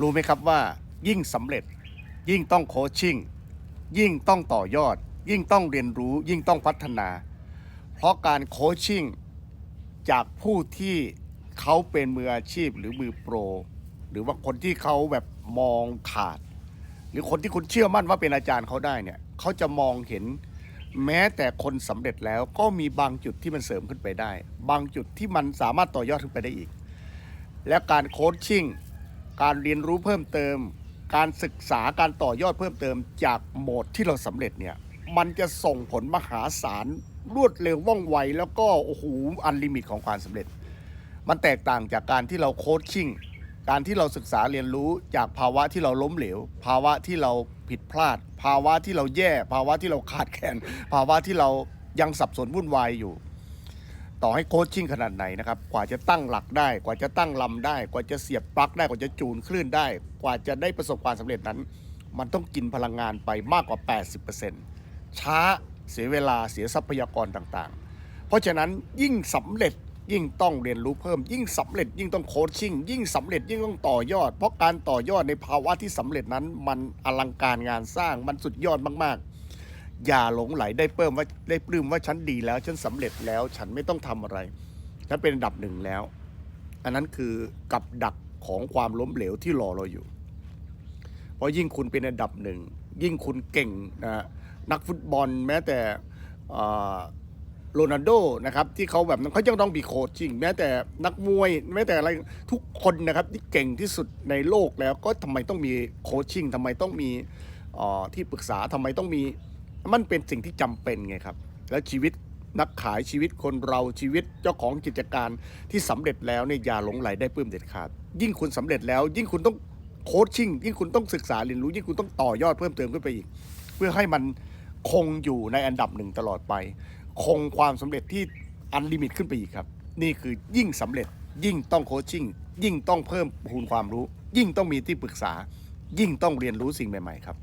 รู้ไหมครับว่ายิ่งสำเร็จ ยิ่งต้องโคชชิ่ง ยิ่งต้องต่อยอด ยิ่งต้องเรียนรู้ ยิ่งต้องพัฒนา เพราะการโคชชิ่งจากผู้ที่เขาเป็นมืออาชีพหรือมือโปร หรือว่าคนที่เขาแบบมองขาด หรือคนที่คุณเชื่อมั่นว่าเป็นอาจารย์เขาได้เนี่ยเขาจะมองเห็นแม้แต่คนสำเร็จแล้วก็มีบางจุดที่มันเสริมขึ้นไปได้ บางจุดที่มันสามารถต่อยอดขึ้นไปได้อีก และการโคชชิ่ง การเรียนรู้เพิ่มเติม การศึกษาการต่อยอดเพิ่มเติมจากโหมดที่เราสำเร็จเนี่ยมันจะส่งผลมหาศาลรวดเร็วว่องไว แล้วก็โอ้โหอันลิมิตของความสำเร็จ มันแตกต่างจากการที่เราโคชชิ่งการที่เราศึกษาเรียนรู้จากภาวะที่เราล้มเหลว ภาวะที่เราผิดพลาด ภาวะที่เราแย่ ภาวะที่เราขาดแคลนภาวะที่เรายังสับสนวุ่นวายอยู่ ต่อให้โคชชิ่งขนาดไหนนะครับ กว่าจะตั้งหลักได้ กว่าจะตั้งลำได้ กว่าจะเสียบปลั๊กได้ กว่าจะจูนคลื่นได้ กว่าจะได้ประสบความสำเร็จนั้น มันต้องกินพลังงานไปมากกว่า 80%ช้าเสียเวลาเสียทรัพยากรต่างๆ เพราะฉะนั้นยิ่งสำเร็จยิ่งต้องเรียนรู้เพิ่ม ยิ่งสำเร็จยิ่งต้องโคชชิ่ง ยิ่งสำเร็จยิ่งต้องต่อยอด เพราะการต่อยอดในภาวะที่สำเร็จนั้น มันอลังการงานสร้างมันสุดยอดมากๆ อย่าหลงไหลได้เพิ่มว่าได้ปลื้มว่าฉันดีแล้ว ฉันสำเร็จแล้ว ฉันไม่ต้องทำอะไร ฉันเป็นอันดับหนึ่งแล้ว อันนั้นคือกับดักของความล้มเหลวที่รอเราอยู่ เพราะยิ่งคุณเป็นอันดับหนึ่งยิ่งคุณเก่งนะนักฟุตบอลแม้แต่โรนัลโดนะครับที่เขาแบบเขายังต้องมีโค้ชจริง แม้แต่นักมวย แม้แต่อะไรทุกคนนะครับที่เก่งที่สุดในโลกแล้วก็ทำไมต้องมีโคชชิ่งทำไมต้องมีที่ปรึกษาทำไมต้องมี มันเป็นสิ่งที่จำเป็นไงครับ แล้วชีวิตนักขายชีวิตคนเราชีวิตเจ้าของกิจการที่สำเร็จแล้วเนี่ยอย่าหลงไหลได้ปื้มเด็ดขาด ยิ่งคุณสำเร็จแล้ว ยิ่งคุณต้องโคชชิ่งยิ่งคุณต้องศึกษาเรียนรู้ ยิ่งคุณต้องต่อยอดเพิ่มเติมขึ้นไปอีก เพื่อให้มันคงอยู่ในอันดับหนึ่งตลอดไป คงความสำเร็จที่อันลิมิตขึ้นไปอีกครับ นี่คือยิ่งสำเร็จยิ่งต้องโคชชิ่งยิ่งต้องเพิ่มพูนความรู้ ยิ่งต้องมีที่ปรึกษา ยิ่งต้องเรียนรู้สิ่งใหม่ ๆ ครับ